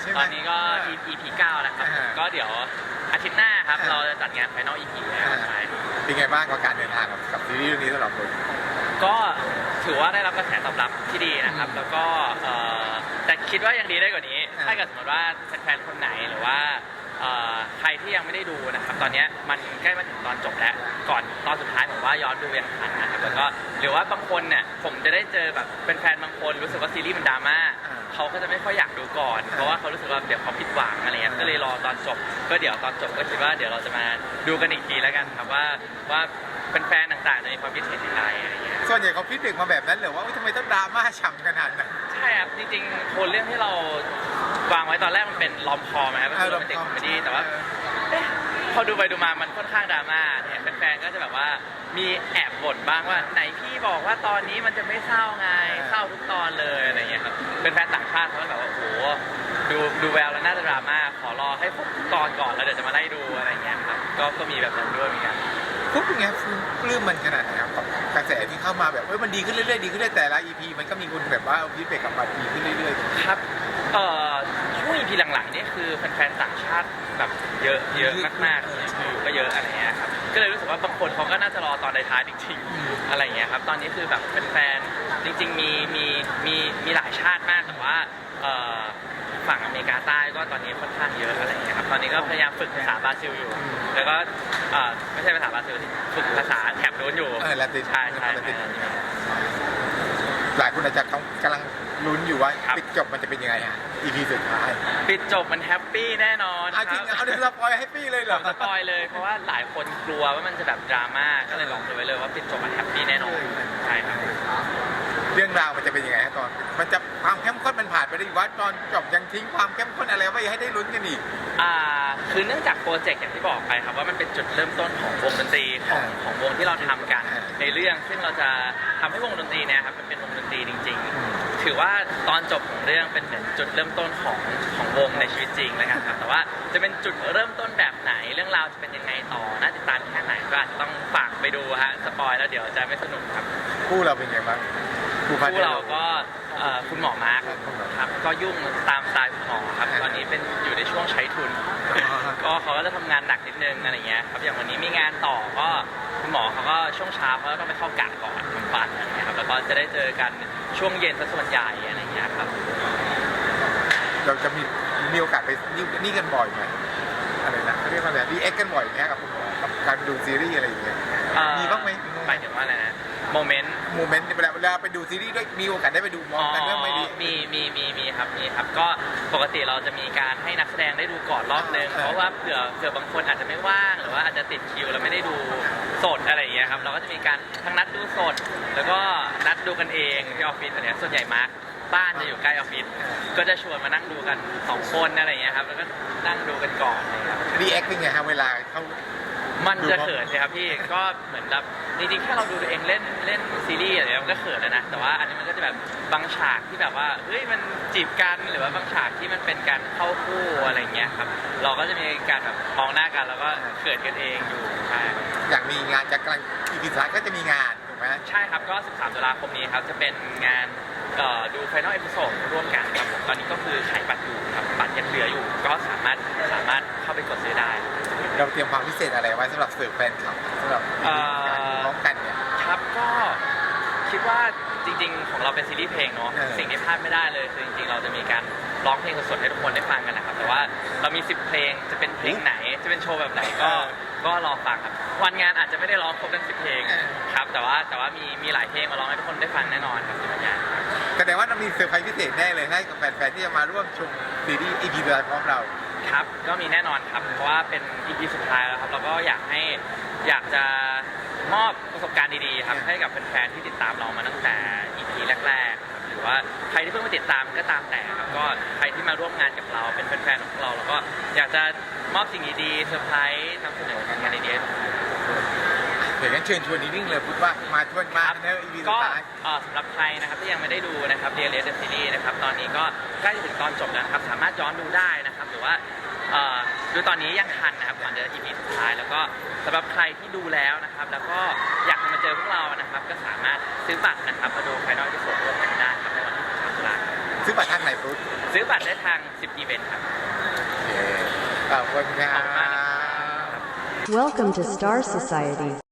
ใช่ไหม ตอนนี้ก็ EP 9แล้วครับอ่าก็เดี๋ยวอาทิตย์หน้าครับ อ่า เราจะจัดงาน Final EP แล้วใช่เป็นไงบ้างกับการเดินทางกับกับซีรีส์เรื่องนี้สำหรับคุณ ก็ถือว่าได้รับกระแสตอบรับที่ดีนะครับ แล้วก็เอ่อแต่คิดว่ายังดีได้กว่านี้ อ่า ถ้าเกิดสมมติว่าแฟนๆคนไหนหรือว่าเอ่อใครที่ยังไม่ได้ดูนะครับ ตอนเนี้ยมันใกล้มาถึงตอนจบแล้ว ก่อนตอนสุดท้ายผมว่าย้อนดูยังทันนะครับแล้วก็หรือว่าบางคนเนี่ยผมจะได้เจอแบบเป็นแฟนบางคนรู้สึกว่าซีรีส์มันดราม่าอ่า เขาก็จะไม่ค่อยอยากดูก่อน เพราะว่าเขารู้สึกว่าเดี๋ยวเขาผิดหวังอะไรเงี้ยก็เลยรอตอนจบ ก็เดี๋ยวตอนจบก็คิดว่าเดี๋ยวเราจะมาดูกันอีกทีแล้วกันครับว่าว่าแฟนๆต่างๆจะมีความคิดเห็นอย่างไรอะไรเงี้ยส่วนใหญ่เขาพิจารณามาแบบนั้นเหรือว่าอุ๊ยทำไมต้องดราม่าฉ่ำขนาดนั้น ใช่ครับจริงๆโทนเรื่องที่เราวางไว้ตอนแรกมันเป็นลอมคอมนะครับเป็นโรแมนติกคอมเมดี้แต่ว่าเอ๊ะพอดูไปดูมามันค่อนข้างดราม่าเนี่ยแฟ นๆก็จะแบบว่ามีแอบบ่นบ้างว่าไหนพี่บอกว่าตอนนี้มันจะไม่เศร้าไงเศร้าทุกตอนเลยอะไรเงี้ยครับเป็นแฟนต่างชาติเขาก็แบบว่าโอ้โหดูดูแววแล้วน่าจะดราม่าขอรอให้ครบทุกตอนก่อนแล้วเดี๋ยวจะมาไล่ดูอะไรเงี้ยครับก็ก็มีแบบนั้นด้วยเหมือนกันปุ๊บเป็นไงคุณปลื้มมันขนาดไหนครับกับกระแสที่เข้ามาแบบเอ้ยมันดีขึ้นเรื่อยๆดีขึ้นเรื่อยๆแต่ละ EP มันก็มีคนแบบว่าเอาฟีดแบ็กกลับมาดีขึ้นเรื่อยๆครับเอ่อช่วง EP หลังๆนี่คือแฟนๆต่างชาติแบบเยอะเยอะมากๆอยู่ก็เยอะอะไรเงี้ยครับ ก็เลยรู้สึกว่าบางคนเขาก็น่าจะรอตอนท้ายๆจริง ๆ อะไรเงี้ยครับ ตอนนี้คือแบบแฟนๆจริง ๆ มีมีมีมีหลายชาติมากแต่ว่าเอ่อฝั่งอเมริกาใต้ก็ตอนนี้ค่อนข้างเยอะอะไรเงี้ยครับ ตอนนี้ก็พยายามฝึกภาษาบราซิลอยู่ แล้วก็เอ่อไม่ใช่ภาษาบราซิลสิฝึกภาษาแถบนู้นอยู่เออลาตินใช่ใช่ลาติน ใช่ หลายคนอาจจะกำลังลุ้นอยู่ว่าครับ ปิดจบมันจะเป็นยังไงฮะ EP สุดท้ายปิดจบมันแฮปปี้แน่นอนเอาจริงคบเอาเดี๋ยวสปอยให้ปี้เลยเหรอ สปอยเลยเพราะว่าหลายคนกลัวว่ามันจะแบบดราม่าก็เลยบอกเลยไว้เลยว่าปิดจบมันแฮปปี้แน่นอนใช่ครับ เรื่องราวมันจะเป็นยังไงฮะตอน มันจะคว ผ่านไปได้อีกว่าตอนจบยังทิ้งความเข้มข้นอะไรไว้ให้ได้ลุ้นกันอีก อ่าคือเนื่องจากโปรเจกต์อย่างที่บอกไปครับว่ามันเป็นจุดเริ่มต้นของวงดนตรีของอ่าของวงที่เราทำกันอ่าในเรื่อง ซึ่งเราจะทำให้วงดนตรีเนี่ยครับมันเป็นวงดนตรีจริง ๆ ถือว่าตอนจบของเรื่องเป็นเหมือนจุดเริ่มต้นของของวงในชีวิตจริงแล้วกันครับแต่ว่าจะเป็นจุดเริ่มต้นแบบไหนเรื่องราวจะเป็นยังไงต่อน่าติดตามแค่ไหนก็อาจจะต้องฝากไปดูฮะสปอยแล้วเดี๋ยวจะไม่สนุกครับ คู่เราเป็นยังไงบ้างคู่พันคู่เราก็ เอ่อคุณหมอมาร์คครับคุณหมอครับก็ยุ่งตามสไตล์คุณหมอครับอ่าตอนนี้เป็นอยู่ในช่วงใช้ทุนอ๋อก็เขาก็จะทำงานหนักนิดนึงอะไรเงี้ยครับอย่างวันนี้มีงานต่อก็คุณหมอเขาก็ช่วงเช้าเขาก็ต้องไปเข้ากะก่อนบำบัดอะไรเงี้ยครับแล้วก็จะได้เจอกันช่วงเย็นซะส่วนใหญ่อะไรเงี้ยครับเราจะมีมีโอกาสไปนี่นี่กันบ่อยไหมอะไรนะเขาเรียกว่าอะไรรีแอคกันบ่อยไหมกับคุณหมอกับการดูซีรีส์อะไรอย่างเงี้ยเอ่อมีบ้างไหม หมายถึงว่าอะไรนะโมเมนต์ โมเมนต์เวลาเวลาไปดูซีรีส์ด้วยมีโอกาสได้ไปดูมองกันเรื่องไม่ดี มีมีมีมีครับมีครับ ก็ปกติเราจะมีการให้นักแสดงได้ดูก่อนรอบนึงเออเพราะว่าเผื่อเผื่อบางคนอาจจะไม่ว่างหรือว่าอาจจะติดคิวแล้วไม่ได้ดูสดอะไรอย่างเงี้ยครับ เราก็จะมีการทั้งนัดดูสด แล้วก็นัดดูกันเองที่ออฟฟิศอันเนี้ยส่วนใหญ่มาร์คบ้านจะอยู่ใกล้ออฟฟิศก็จะชวนมานั่งดูกันสองคนอะไรอย่างเงี้ยครับแล้วก็นั่งดูกันก่อนอะไรอย่างเงี้ยครับ รีแอคเป็นไงฮะเวลาเขา มันจะเขินใช่ครับพี่ ก็เหมือนแบบจริงๆแค่เราดูตัวเองเล่นเล่นซีรีส์อะไรเงี้ยมันก็เขินแล้วนะ แต่ว่าอันนี้มันก็จะแบบบางฉากที่แบบว่าเฮ้ยมันจีบกันหรือว่าบางฉากที่มันเป็นการเข้าคู่อะไรเงี้ยครับ เราก็จะมีการแบบมองหน้ากันแล้วก็เขินกันเองอยู่ใช่อย่างมีงานจะกำลังอีพีสุดท้ายก็จะมีงานถูกไหมใช่ครับก็ 13ตุลาคมนี้ครับจะเป็นงานเอ่อดู Final Episode ร่วมกันครับผมตอนนี้ก็คือขายบัตรอยู่ครับบัตรยังเหลืออยู่ ก็สามารถสามารถเข้าไปกดซื้อได้ เราเตรียมความพิเศษอะไรไว้สำหรับเสิร์ฟแฟนคลับสำหรับเอ่อการดูพร้อมกันเนี่ย ครับก็คิดว่าจริงๆ ของเราเป็นซีรีส์เพลงเนาะเออ สิ่งที่พลาดไม่ได้เลยคือจริงๆ เราจะมีการร้องเพลงสดๆให้ทุกคนได้ฟังกันนะครับ แต่ว่าเรามี 10 เพลงจะเป็นเพลงไหน จะเป็นโชว์แบบไหนก็ก็รอฟังครับวันงานอาจจะไม่ได้ร้องครบทั้ง10 เพลงครับแต่ว่าแต่ว่ามีมีหลายเพลงมาร้องให้ทุกคนได้ฟังแน่นอนครับที่วันงานครับแสดงว่าเรามีเซอร์ไพรส์พิเศษแน่เลยให้กับแฟนๆที่จะมาร่วมชมซีรีส์อีพีสุดท้ายพร้อมเรา ครับก็มีแน่นอนครับ เพราะว่าเป็น EP สุดท้ายแล้วครับแล้วก็อยากให้อยากจะมอบประสบการณ์ดีๆครับอืมให้กับแฟนๆที่ติดตามเรามาตั้งแต่ EP แรกๆครับหรือว่าใครที่เพิ่งมาติดตามก็ตามแต่ครับก็ใครที่มาร่วมงานกับเราเป็นแฟนๆของเราแล้วก็อยากจะมอบสิ่งดีๆเซอร์ไพรส์นำเสนองานดีๆให้ทุกคน เดี๋ยวงั้นเชิญชวนนิดนึงเลยพูดว่ามาชวนมาเนอะอีพีสุก็ดท้าย เอ่อสำหรับใครนะครับที่ยังไม่ได้ดูนะครับเรียลเลสซีรีส์นะครับตอนนี้ก็ใกล้จะถึงตอนจบแล้วนะครับ สามารถย้อนดูได้นะครับ หรือว่าเอ่อดูตอนนี้ยังทันนะครับก่อนจะ EP สุดท้าย แล้วก็สำหรับใครที่ดูแล้วนะครับ แล้วก็อยากจะมาเจอพวกเรานะครับ ก็สามารถซื้อบัตรนะครับมาดูไฟนอลที่สดร่วมกันได้ครับในวันที่13ตุลาคมซื้อบัตรทางไหนรุ่นซื้อบัตรได้ทาง 10อีเวนต์ครับขอบคุณครัขอบคุณมากนะ บ Welcome to Star Society.